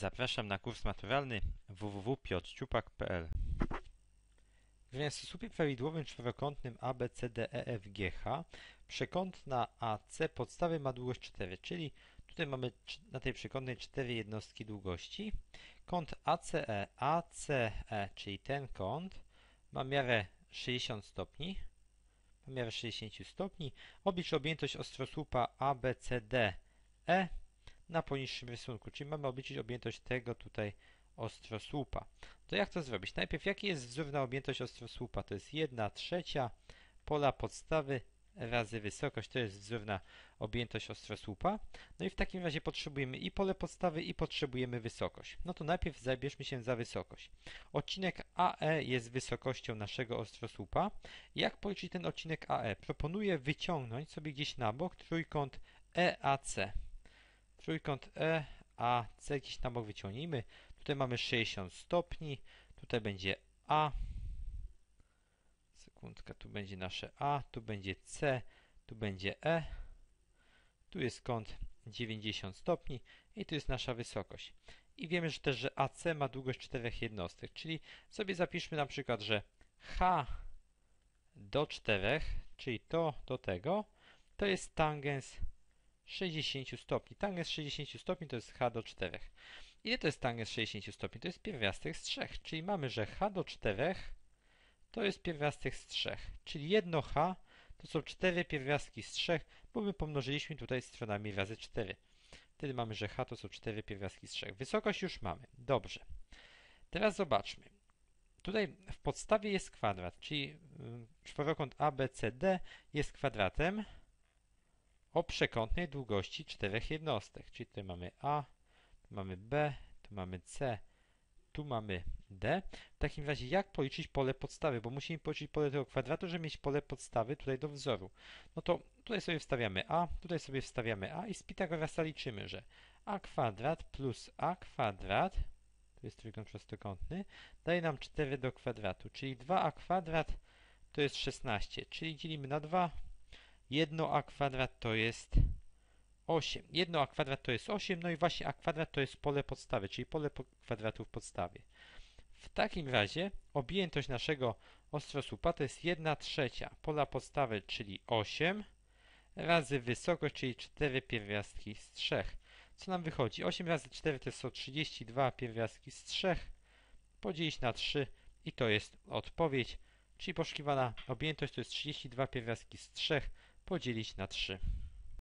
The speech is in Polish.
Zapraszam na kurs maturalny www.piotrciupak.pl W rękosłupie prawidłowym czworokątnym ABCDEFGH przekątna AC podstawy ma długość 4, czyli tutaj mamy na tej przekątnej 4 jednostki długości. Kąt ACE, ACE, czyli ten kąt, ma miarę 60 stopni, ma miarę 60 stopni. Oblicz objętość ostrosłupa ABCDE na poniższym rysunku, czyli mamy obliczyć objętość tego tutaj ostrosłupa. To jak to zrobić? Najpierw jaki jest wzór na objętość ostrosłupa? To jest 1 trzecia pola podstawy razy wysokość, to jest wzór na objętość ostrosłupa. No i w takim razie potrzebujemy i pole podstawy i potrzebujemy wysokość. No to najpierw zabierzmy się za wysokość. Odcinek AE jest wysokością naszego ostrosłupa. Jak policzyć ten odcinek AE? Proponuję wyciągnąć sobie gdzieś na bok trójkąt EAC. Trójkąt EAC gdzieś na bok wyciągnijmy. Tutaj mamy 60 stopni. Tutaj będzie A. Sekundka, tu będzie nasze A, tu będzie C, tu będzie E. Tu jest kąt 90 stopni i tu jest nasza wysokość. I wiemy że też, że AC ma długość czterech jednostek, czyli sobie zapiszmy na przykład, że H do 4, czyli to do tego, to jest tangens 60 stopni. Tangens 60 stopni to jest h do 4. Ile to jest tangens 60 stopni? To jest pierwiastek z 3, czyli mamy, że h do 4 to jest pierwiastek z 3, czyli jedno h to są 4 pierwiastki z 3, bo my pomnożyliśmy tutaj stronami razy 4. Wtedy mamy, że h to są 4 pierwiastki z 3. Wysokość już mamy. Dobrze. Teraz zobaczmy. Tutaj w podstawie jest kwadrat, czyli czworokąt ABCD jest kwadratem o przekątnej długości czterech jednostek. Czyli tutaj mamy A, tu mamy B, tu mamy C, tu mamy D. W takim razie jak policzyć pole podstawy? Bo musimy policzyć pole tego kwadratu, żeby mieć pole podstawy tutaj do wzoru. No to tutaj sobie wstawiamy A, tutaj sobie wstawiamy A i z Pitagorasa liczymy, że A kwadrat plus A kwadrat, to jest trójkąt prostokątny, daje nam 4 do kwadratu, czyli 2A kwadrat to jest 16, czyli dzielimy na 2, 1a kwadrat to jest 8. 1a kwadrat to jest 8, no i właśnie a kwadrat to jest pole podstawy, czyli pole kwadratu w podstawie. W takim razie objętość naszego ostrosłupa to jest 1 trzecia pola podstawy, czyli 8, razy wysokość, czyli 4 pierwiastki z 3. Co nam wychodzi? 8 razy 4 to są 32 pierwiastki z 3, podzielić na 3 i to jest odpowiedź, czyli poszukiwana objętość to jest 32 pierwiastki z 3 podzielić na 3.